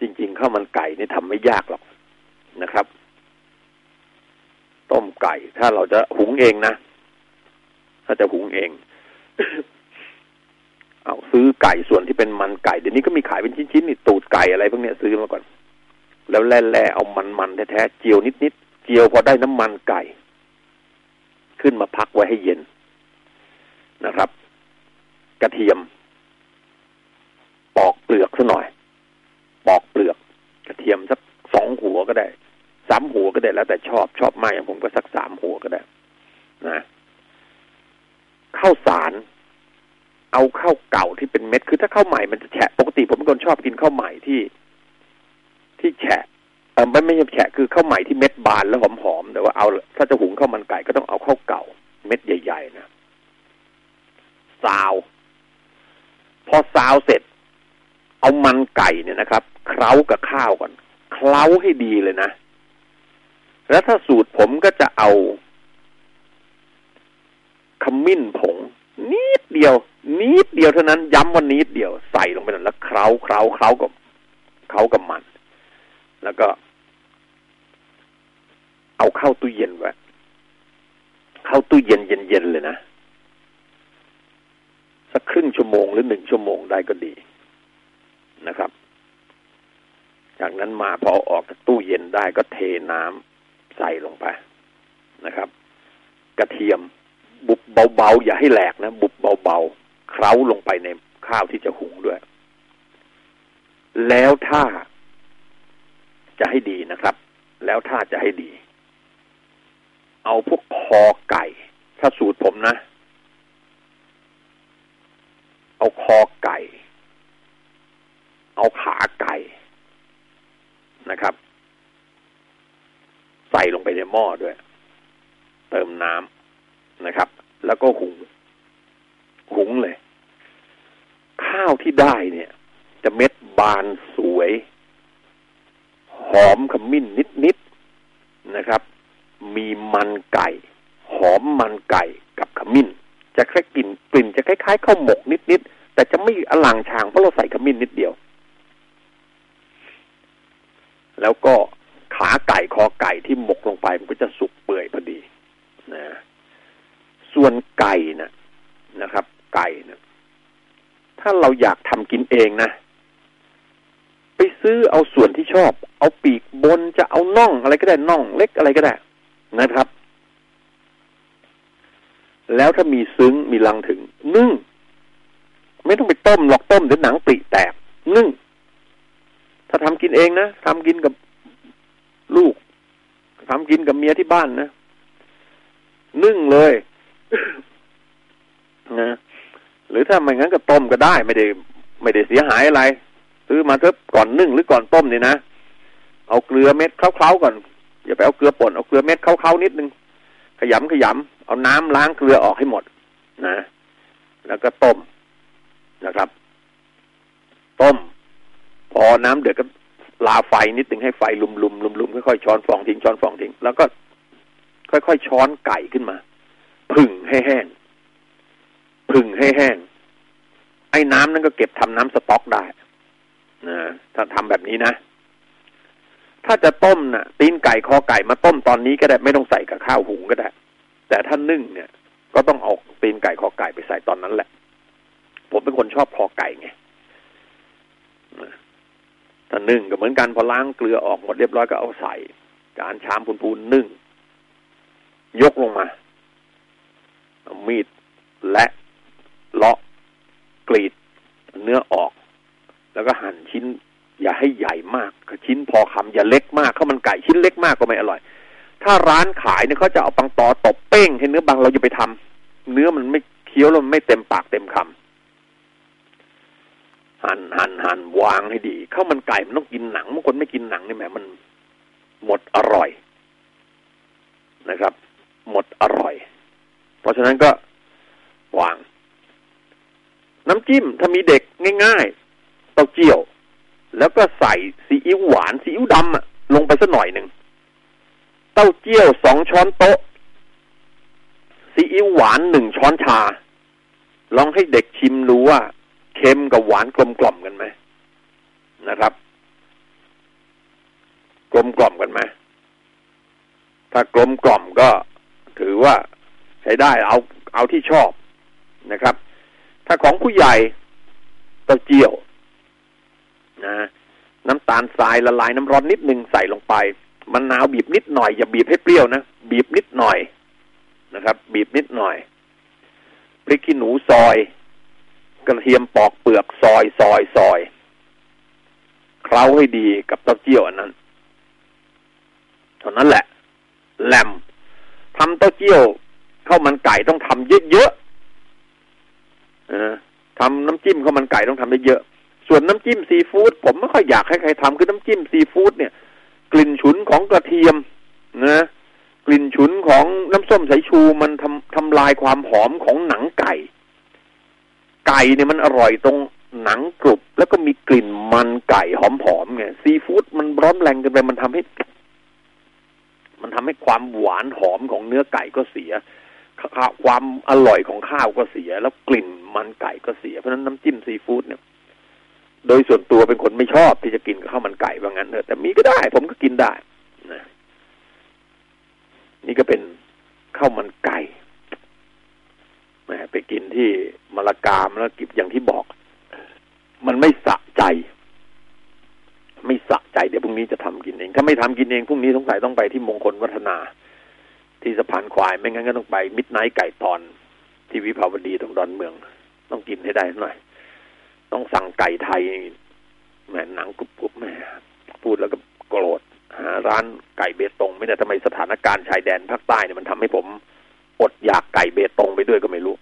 จริง ๆข้าวมันไก่นี่ทำไม่ยากหรอกนะครับ ต้มไก่ถ้าเราจะหุงเองนะ ถ้าจะหุงเอง เอาซื้อไก่ส่วนที่เป็นมันไก่เดี๋ยวนี้ก็มีขายเป็นชิ้นๆนี่ตูดไก่อะไรพวกนี้ซื้อมาก่อน แล้วแล่ๆเอามันๆแท้ๆเจียวนิดๆเจียวพอได้น้ำมันไก่ ขึ้นมาพักไว้ให้เย็นนะครับ กระเทียม ปอกเปลือกซะหน่อย ปอกเปลือก กระเทียมสักสองหัวก็ได้ส็ได้แล้วแต่ชอบชอบมากอย่างผมก็สักสามหัวก็ได้นะข้าวสาร เอาข้าวเก่าที่เป็นเม็ด คือถ้าข้าวใหม่มันจะแฉะปกติผมเป็นคนชอบกินข้าวใหม่ที่ ที่แฉะเออไม่ไม่ใช่แฉะคือข้าวใหม่ที่เม็ดบานแล้วหอมๆแต่ว่าเอาถ้าจะหุงข้าวมันไก่ก็ต้องเอาข้าวเก่า เม็ดใหญ่ๆนะซาว พอซาวเสร็จ เอามันไก่เนี่ยนะครับเคล้ากับข้าวก่อนเคล้าให้ดีเลยนะ แล้วถ้าสูตรผมก็จะเอาขมิ้นผง นิดเดียว นิดเดียวเท่านั้น ย้ำว่านิดเดียวใส่ลงไปนั่นแล้วเคล้าเคล้าเคล้ากับเคล้ากับมัน แล้วก็ เอาเข้าตู้เย็นไว้เข้าตู้เย็นเย็นๆเลยนะสักครึ่งชั่วโมงหรือหนึ่งชั่วโมงได้ก็ดีนะครับ จากนั้นมาพอออกจากตู้เย็นได้ก็เทน้ำ ใส่ลงไปนะครับ กระเทียมบุบเบาๆอย่าให้แหลกนะ บุบเบาๆเคล้าลงไปในข้าวที่จะหุงด้วย แล้วถ้าจะให้ดีนะครับ แล้วถ้าจะให้ดี เอาพวกคอไก่ ถ้าสูตรผมนะ เอาคอไก่ เอาขาไก่นะครับ ส่ลงไปในหม้อด้วย เติมน้ำนะครับ แล้วก็หุง หุงเลย ข้าวที่ได้เนี่ย จะเม็ดบานสวย หอมขมิ้นนิดๆนะครับ มีมันไก่ หอมมันไก่กับขมิ้น จะแค่กลิ่นกลิ่นจะคล้ายๆข้าวหมกนิดๆแต่จะไม่อลังชางเพราะเราใส่ขมิ้นนิดเดียว แล้วก็ ก่คอไก่ที่หมกลงไปมันก็จะสุกเปื่อยพอดีนะส่วนไก่นะนะครับ ไก่นะถ้าเราอยากทำกินเองนะไปซื้อเอาส่วนที่ชอบ เอาปีกบนจะเอาน่องอะไรก็ได้น่อง เล็กอะไรก็ได้นะครับ แล้วถ้ามีซึ้งมีรังถึง นึ่ง ไม่ต้องไปต้มหรอกต้มเดี๋ยวหนังปริแตกนึ่ง ถ้าทำกินเองนะทำกินกับ ลูกทำกินกับเมียที่บ้านนะนึ่งเลยนะหรือถ้าไม่งั้นก็ต้มก็ได้ ไม่ได้ ไม่ได้เสียหายอะไรซื้อมาเถอะก่อนนึ่งหรือก่อนต้มนี่นะเอาเกลือเม็ดเคล้าๆก่อนอย่าไปเอาเกลือป่นเอาเกลือเม็ดเคล้าๆนิดนึงขยำขยำเอาน้ำล้างเกลือออกให้หมด นะ แล้วก็ต้มนะครับ ต้ม พอน้ำเดือดก็ ลาไฟนิดหนึ่งให้ไฟลุมๆลุมๆค่อยๆช้อนฟองทิ้งช้อนฟองทิ้งแล้วก็ค่อยๆช้อนไก่ขึ้นมาผึ่งให้แห้งผึ่งให้แห้ง ไอ้น้ำนั้นก็เก็บทำน้ำสต๊อกได้นะถ้าทำแบบนี้นะ ถ้าจะต้มนะ่ะ ตีนไก่คอไก่มาต้มตอนนี้ก็ได้ไม่ต้องใส่กับข้าวหุงก็ได้ แต่ถ้านึ่งเนี่ย ก็ต้องเอาตีนไก่คอไก่ไปใส่ตอนนั้นแหละ ผมเป็นคนชอบคอไก่ไง ถ้านึ่งก็เหมือนกันพอล้างเกลือออกหมดเรียบร้อยก็เอาใส่ จานชามพูนๆนึ่ง ยกลงมามีดและเลาะกรีด เนื้อออก แล้วก็หั่นชิ้น อย่าให้ใหญ่มากชิ้นพอคำอย่าเล็กมากข้าวมันไก่ชิ้นเล็กมากก็ไม่อร่อย ถ้าร้านขายเนี่ยเขาจะเอาปังตอตบเป้งให้เนื้อบางเราจะไปทำเนื้อมันไม่เคี้ยวแล้วมันไม่เต็มปากเต็มคำ หั่นหั่นหั่นวางให้ดีข้าวมันไก่มันต้องกินหนังบางคนไม่กินหนังนี่แหมมันหมดอร่อยนะครับ หมดอร่อย เพราะฉะนั้นก็วาง น้ำจิ้มถ้ามีเด็กง่ายๆเต้าเจี้ยว แล้วก็ใส่ซีอิ๊วหวานซีอิ๊วดำลงไปสักหน่อยหนึ่งเต้าเจี้ยวสองช้อนโต๊ะซีอิ๊วหวานหนึ่งช้อนชา ลองให้เด็กชิมรู้ว่า เค็มกับหวานกลมกล่อมกันไหมนะครับ กลมกล่อมกันไหมถ้ากลมกล่อมก็ถือว่าใช้ได้เอาเอาที่ชอบนะครับ ถ้าของผู้ใหญ่เต้าเจี้ยวนะน้ำตาลทรายละลายน้ำร้อนนิดหนึ่งใส่ลงไปมะนาวบีบนิดหน่อยอย่าบีบให้เปรี้ยวนะบีบนิดหน่อยนะครับ บีบนิดหน่อยพริกขี้หนูซอย กระเทียมปอกเปลือกซอยซอยซอยเคล้าให้ดีกับเต้าเจี้ยวอันนั้นเท่านั้นแหละแหลมทำเต้าเจี้ยวข้าวมันไก่ต้องทำเยอะๆทำน้ำจิ้มข้าวมันไก่ต้องทำได้เยอะ ส่วนน้ำจิ้มซีฟู้ดผมไม่ค่อยอยากให้ใครทำคือน้ำจิ้มซีฟู้ดเนี่ย กลิ่นฉุนของกระเทียมนะกลิ่นฉุนของน้ำส้มสายชูมันทำทำลายความหอมของหนังไก่ ไก่เนี่ยมันอร่อยตรงหนังกรุบ แล้วก็มีกลิ่นมันไก่หอมๆไงซีฟู้ดมันร้อนแรงเกินไปมันทำให้ มันทำให้ความหวานหอมของเนื้อไก่ก็เสียความอร่อยของข้าวก็เสีย แล้วกลิ่นมันไก่ก็เสียเพราะฉะนั้นน้ำจิ้มซีฟู้ดเนี่ย โดยส่วนตัวเป็นคนไม่ชอบที่จะกินข้าวมันไก่ว่างั้นเถอะแต่มีก็ได้ ผมก็กินได้นะนี่ก็เป็นข้าวมันไก่ แหมไปกินที่มะละกามแล้วกิบอย่างที่บอก มันไม่สะใจ ไม่สะใจเดี๋ยวพรุ่งนี้จะทำกินเอง ถ้าไม่ทำกินเองพรุ่งนี้สงสัยต้องไปที่มงคลวัฒนา ที่สะพานควายไม่งั้นก็ต้องไปมิดไนท์ไก่ตอนที่วิภาวดีตรงดอนเมือง ต้องกินให้ได้หน่อย ต้องสั่งไก่ไทยแหมหนังกรุบๆแหมพูดแล้วก็โกรธหาร้านไก่เบตง ไม่ได้ทำไมสถานการณ์ชายแดนภาคใต้เนี่ยมันทำให้ผม อดอยากไก่เบตงไปด้วยก็ไม่รู้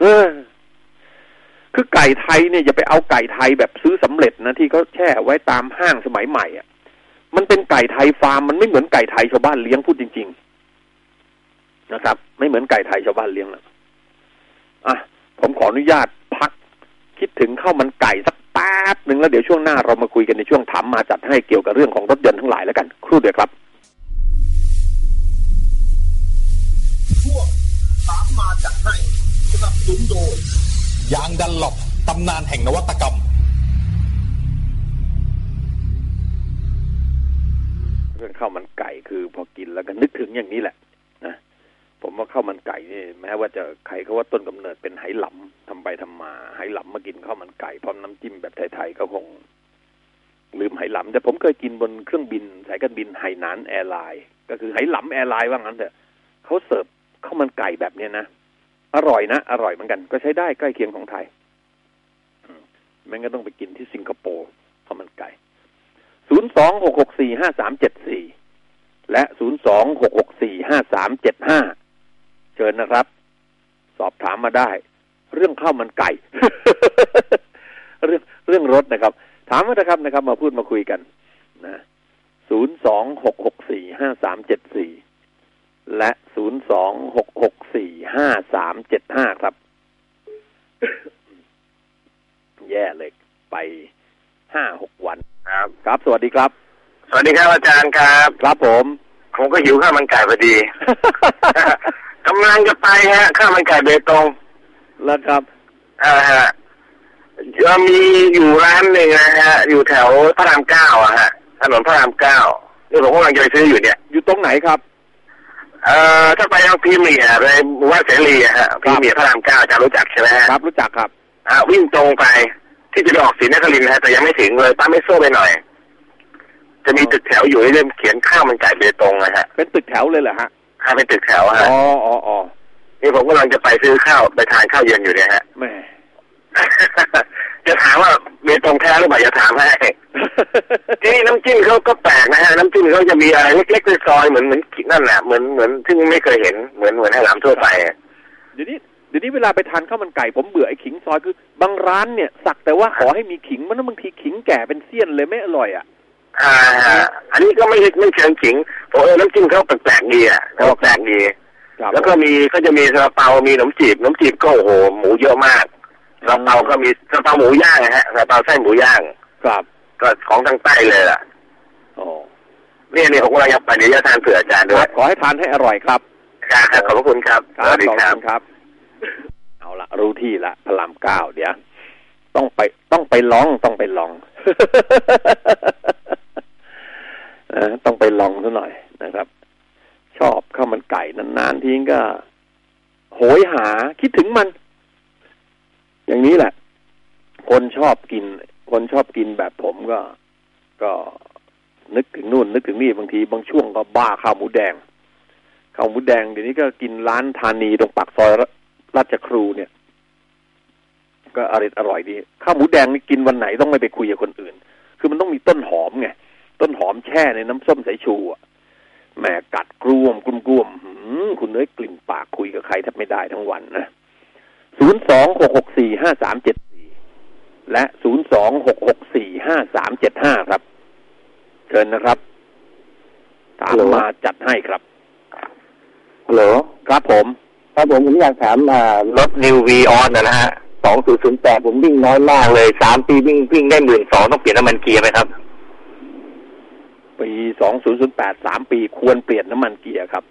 เออ คือไก่ไทยเนี่ยอย่าไปเอาไก่ไทยแบบซื้อสำเร็จนะที่เขาแช่ไว้ตามห้างสมัยใหม่อะ มันเป็นไก่ไทยฟาร์มมันไม่เหมือนไก่ไทยชาวบ้านเลี้ยงพูดจริง ๆ นะครับ ไม่เหมือนไก่ไทยชาวบ้านเลี้ยงนะอะผมขออนุญาตพัก คิดถึงข้าวมันไก่สักแป๊บหนึ่งแล้วเดี๋ยวช่วงหน้าเรามาคุยกันในช่วงถามมาจัดให้เกี่ยวกับเรื่องของรถยนต์ทั้งหลายแล้วกัน ครู่เดียวครับ ถามมาจัดให้สนับสนุนโดยยางดันหลบตำนานแห่งนวัตกรรม เรื่องข้าวมันไก่คือพอกินแล้วก็นึกถึงอย่างนี้แหละนะผมว่าข้าวมันไก่นี่แม้ว่าจะใครเขาว่าต้นกำเนิดเป็นไหหลำทำไปทำมาไหหลำมากินข้าวมันไก่พร้อมน้ำจิ้มแบบไทยๆก็คงลืมไหหลำแต่ผมเคยกินบนเครื่องบินสายการบินไหหนานแอร์ไลน์ก็คือไหหลำแอร์ไลน์ว่างั้นเถอะเขาเสิร์ฟ ข้าวมันไก่แบบเนี้ยนะอร่อยนะอร่อยเหมือนกัน ก็ใช้ได้ใกล้เคียงของไทยแม้ก็ต้องไปกินที่สิงคโปร์ข้าวมันไก่ศูนย์สองหกหกสี่ห้าสามเจ็ดสี่และศูนย์สองหกหกสี่ห้าสามเจ็ดห้าเชิญนะครับ สอบถามมาได้ เรื่องข้าวมันไก่ เรื่องเรื่องรถนะครับ ถามมานะครับนะครับ มาพูดมาคุยกัน นะศูนย์สองหกหกสี่ห้าสามเจ็ดสี่ ศูนย์สองหกหกสี่ห้าสามเจ็ดห้าครับ แย่เลยไปห้าหกวันครับ ครับ สวัสดีครับ สวัสดีครับอาจารย์ครับ ครับผม ผมก็หิวข้าวมันไก่พอดีกำลังจะไปฮะข้าวมันไก่เบตงแล้วครับอ่าฮะจะมีอยู่ร้านหนึ่งนะฮะ อยู่แถวพระรามเก้าอะฮะถนนพระรามเก้านี่ผมกำลังจะไปซื้ออยู่เนี่ย อยู่ตรงไหนครับ เอ่อถ้าไปทางพีเมียร์ไปหมู่บ้านเสรีอะฮะพีเมียร์พระรามเก้าอาจารย์รู้จักใช่ไหมฮะครับรู้จักครับอ่าวิ่งตรงไปที่จะไปออกศรีนครินทร์นะฮะแต่ยังไม่ถึงเลยป้าไม่โซ่ไปหน่อย จะมีตึกแถวอยู่ที่เริ่มเขียนข้าวมันไก่เบตงนะฮะเป็นตึกแถวเลยเหรอฮะถ้าเป็นตึกแถวฮะอ๋ออ๋ออ๋อนี่ผมกำลังจะไปซื้อข้าวไปทานข้าวเย็นอยู่เนี่ยฮะแหม่จะถามว่าเบตงแท้หรือเปล่าจะถามให้ ที่นี่น้ำจิ้มเขาก็แปลกนะฮะน้ำจิ้มเขาจะมีอะไรเล็กๆซอยๆเหมือนเหมือนนั่นแหละเหมือนเหมือนซึ่งไม่เคยเห็นเหมือนเหมือนให้หลามทั่วไปอะเดี๋ยวนี้เดี๋ยวนี้เวลาไปทานข้าวมันไก่ผมเบื่อไอ้ขิงซอยคือบางร้านเนี่ยสักแต่ว่าขอให้มีขิงมันบางทีขิงแก่เป็นเสี้ยนเลยไม่อร่อยอะอ่า อันนี้ก็ไม่ไม่เชิงขิงผมเออน้ำจิ้มเขาแปลกๆดีอะเขาแปลกดีครับแล้วก็มีก็จะมีซาลาเปา มีขนมจีบขนมจีบก็โอ้โหหมูเยอะมากซาลาเปาก็มีซาลาเปาหมูย่างนะฮะซาลาเปาไส้หมูย่าง ครับ ก็ของทางใต้เลยล่ะอ๋อเนี่ยเนี่ยผมกำลังจะไปเดี๋ยวจะทานเผื่ออาจารย์คด้วรัยบขอให้ทานให้อร่อยครับครับขอบพระคุณครับครัสวับสดีขอบครับ คุณครับ เอาละรู้ที่ละพระรามเก้าเดี๋ยวต้องไปต้องไปลองต้องไปลอง เออต้องไปลองซะหน่อยนะครับ ชอบข้าวมันไก่นานๆทิ้งก็ โหยหาคิดถึงมัน อย่างนี้แหละ คนชอบกิน คนชอบกินแบบผมก็ ก็นึกถึงนู่น นึกถึงนี่บางที บางช่วงก็บ้าข้าวหมูแดงข้าวหมูแดงเดี๋ยวนี้ก็กินร้านธานีตรงปากซอยราชครูเนี่ย ก็อร่อยอร่อยดีข้าวหมูแดงนี่กินวันไหนต้องไม่ไปคุยกับคนอื่น คือมันต้องมีต้นหอมไงต้นหอมแช่ในน้ำส้มสายชูอะแหมกัดกรวมกลุ่มกลวมหืมคุณเอ้ยกลิ่นปากคุยกับใครแทบไม่ได้ทั้งวันนะศูนย์สองหกหกสี่ห้าสามเจ็ด และศูนย์สองหกหกสี่ห้าสามเจ็ดห้าครับ เชิญนะครับ ถามฮัลโหลมาจัดให้ครับฮัลโหลครับผม ครับผมผมอยากถามอ่ารถนิววีออนนะฮะสองศูนย์ศูนย์แปดผมวิ่งน้อยมากเลยสามปีวิ่งวิ่งได้หมื่นสองต้องเปลี่ยนน้ำมันเกียร์ไหมครับ ปีสองศูนย์ศูนย์แปดสามปีควรเปลี่ยนน้ำมันเกียร์ครับ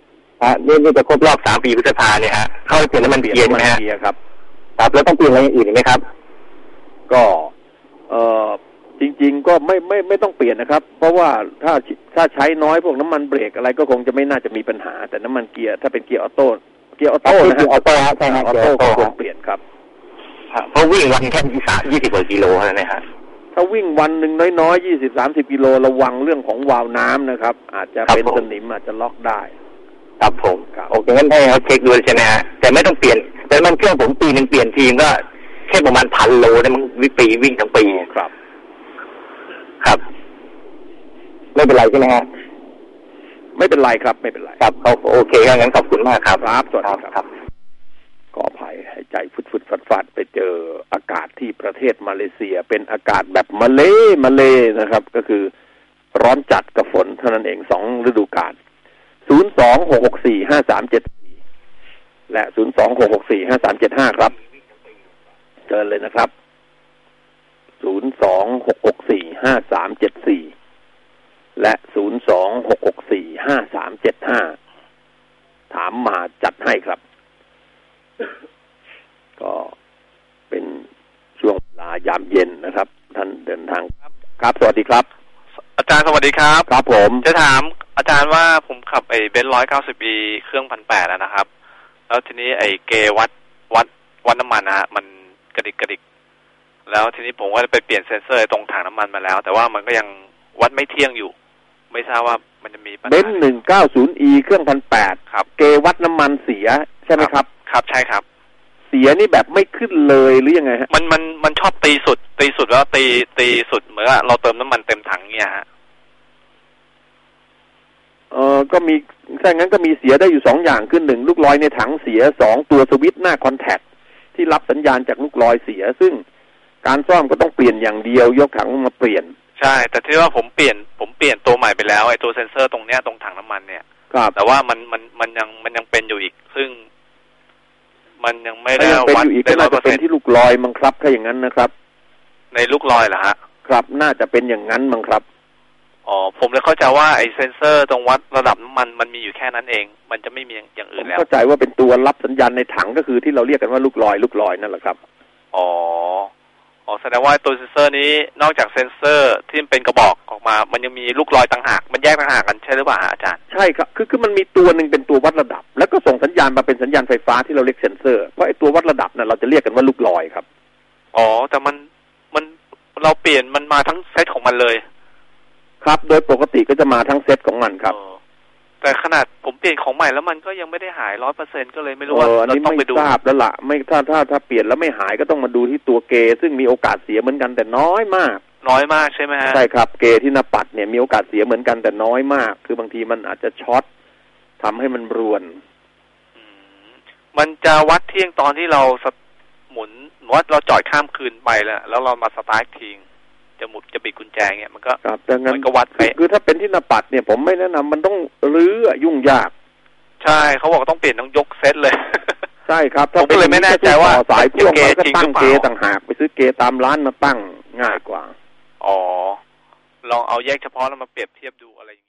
ฮะนี่นี่จะครบรอบสามปีพฤษภาเนี่ยฮะเข้าไปเปลี่ยนน้ำมันเปลี่ยนเกียร์น้ำใช่มันไหมฮะเกียร์ครับ ครับแล้วต้องเปลี่ยนอะไรอย่างอื่นอีกไหมครับ ก็ เออจริง ๆ ก็ไม่ไม่ไม่ต้องเปลี่ยนนะครับ เพราะว่าถ้าถ้าใช้น้อยพวกน้ำมันเบรกอะไรก็คงจะไม่น่าจะมีปัญหา แต่น้ำมันเกียร์ถ้าเป็นเกียร์ออโต้เกียร์ออโต้นะคืฮะอออโต้ฮะใช่ฮะออเกียร์โต้ออโต้ก็ควรฮะเปลี่ยนครับเพราะวิ่งวันแค่ยี่สามยี่สิบกว่ากิโลเท่านั้นเองฮะถ้าวิ่งวันหนึ่งน้อยๆยี่สิบสามสิบกิโลระวังเรื่องของวาล์วน้ำนะครับ อาจจะครับเป็นผมสนิมอาจจะล็อกได้ ครับผมครับโอเคงั้นให้เขาเช็คดูใช่ไหมฮะแต่ไม่ต้องเปลี่ยนแต่น้ำมันเครื่องผมปีหนึ่งเปลี่ยนทีมก็ แค่ประมาณพันโลนะมันวิปีวิ่งทั้งปีครับ ครับ ไม่เป็นไรใช่ไหมฮะไม่เป็นไรครับ ไม่เป็นไรครับเขาโอเคครับงั้นขอบคุณมากครับครับสวัสดีครับครับขออภัยหายใจฟุดฟุดฟัดฟัดไปเจออากาศที่ประเทศมาเลเซีย เป็นอากาศแบบมาเลมาเลนะครับ ก็คือร้อนจัดกับฝนเท่านั้นเองสองฤดูกาลศูนย์สองหกหกสี่ห้าสามเจ็ดสี่และศูนย์สองหกหกสี่ห้าสามเจ็ดห้าครับ เชิญเลยนะครับ ศูนย์สองหกหกสี่ห้าสามเจ็ดสี่และศูนย์สองหกหกสี่ห้าสามเจ็ดห้าถามมาจัดให้ครับ ก็เป็นช่วงเวลายามเย็นนะครับ ท่านเดินทางครับครับ สวัสดีครับ อาจารย์สวัสดีครับ ครับผมจะถามอาจารย์ว่าผมขับไอ้เบนร้อยเก้าสิบปีเครื่องพันแปดนะครับ แล้วทีนี้ไอ้เกวัดวัดวัดน้ำมันนะฮะมัน กระดิกกระดิก แล้วทีนี้ผมก็ไปเปลี่ยนเซ็นเซอร์ตรงถังน้ำมันมาแล้ว แต่ว่ามันก็ยังวัดไม่เที่ยงอยู่ ไม่ทราบว่ามันจะมีปัญเบหานหนึ่งเก้าศูนย์อีเครื่องพันแปดครับ เกวัดน้ำมันเสียใช่ไหมครับ ครับใช่ครับ เสียนี่แบบไม่ขึ้นเลยหรือยังไงฮะมันมันมันชอบตีสุด ตีสุดแล้วตีตีสุดเหมือนกับเราเติมน้ำมันเต็มถังเนี่ยฮะเออก็มีถ้างั้นก็มีเสียได้อยู่สองอย่างขึ้นหนึ่งลูกลอยในถังเสียสองตัวสวิตช์หน้าคอนแทค ที่รับสัญญาณจากลูกลอยเสีย ซึ่งการซ่อมก็ต้องเปลี่ยนอย่างเดียวยกถังมาเปลี่ยน ใช่ แต่ที่ว่าผมเปลี่ยนผมเปลี่ยนตัวใหม่ไปแล้วไอ้ตัวเซ็นเซอร์ตรงเนี้ยตรงถังน้ำมันเนี่ยครับแต่ว่ามันมันมันยังมันยังเป็นอยู่อีก ซึ่ง มันยังไม่ถ้าได้ยังเป็นวัดอยู่อีกได้ก็ร้อน่ายเปอจะร์เป็เซ็นนต์ที่ลูกลอยมั้งครับถ้าอย่างนั้นนะครับ ในลูกลอยเหรอฮะ ครับ น่าจะเป็นอย่างนั้นมั้งครับ อ๋อผมเลยเข้าใจว่าไอ้เซนเซอร์ตรงวัดระดับน้ำมันมันมีอยู่แค่นั้นเอง มันจะไม่มีอย่างอื่นแล้วเข้าใจว่าเป็นตัวรับสัญญาณในถังก็คือที่เราเรียกกันว่าลูกลอย ลูกลอยนั่นแหละครับอ๋ออ๋อแสดงว่าตัวเซนเซอร์นี้นอกจากเซนเซอร์ที่มันเป็นกระบอกออกมา มันยังมีลูกลอยต่างหากมันแยกต่างหากกันใช่หรือเปล่าฮะอาจารย์ใช่ครับคือคือมันมีตัวหนึ่งเป็นตัววัดระดับ แล้วก็ส่งสัญญาณมาเป็นสัญญาณไฟฟ้าที่เราเรียกเซนเซอร์เพราะไอ้ตัววัดระดับน่ะเราจะเรียกกันว่าลูกลอยครับอ๋อแต่มันมันเราเปลี่ยนมันมาทั้งเซตของมันเลย ครับ โดยปกติก็จะมาทั้งเซตของมันครับเออแต่ขนาดผมเปลี่ยนของใหม่แล้วมันก็ยังไม่ได้หายร้อยเปอร์เซ็นก็เลยไม่รู้เอว่าออันเรานี้ต้องไม่ไปดูทราบแล้วล่ะไม่ถ้าถ้าถ้าเปลี่ยนแล้วไม่หายก็ต้องมาดูที่ตัวเกย์ซึ่งมีโอกาสเสียเหมือนกันแต่น้อยมาก น้อยมากใช่ไหมฮะใช่ครับเกย์ที่หน้าปัดเนี่ยมีโอกาสเสียเหมือนกันแต่น้อยมาก คือบางทีมันอาจจะช็อตทำให้มันรวนอืมมันจะวัดเที่ยงตอนที่เราสตหมุนวัดเราจอดข้ามคืนไปแล้วแล้วเรามาสตาร์ททิ้ง จะหมุดจะบิดกุญแจเงี้ยมันก็ครับดังนั้นมันก็วัดไปคือคือถ้าเป็นที่หน้าปัดเนี่ยผมไม่แนะนำมันต้องรื้อยุ่งยาก ใช่เขาบอกต้องเปลี่ยนต้องยกเซตเลยใช่ครับผมก็เลยไม่แน่ใจว่าต่อสายพ่วงเกมันย์ก็จริงตั้หรืงอเปล่าเกย์ต่างหากไปซื้อเกย์ตามร้านมาตั้งง่ายกว่า อ๋อ ลองเอาแยกเฉพาะแล้วมาเปรียบเทียบดูอะไรอย่างนี้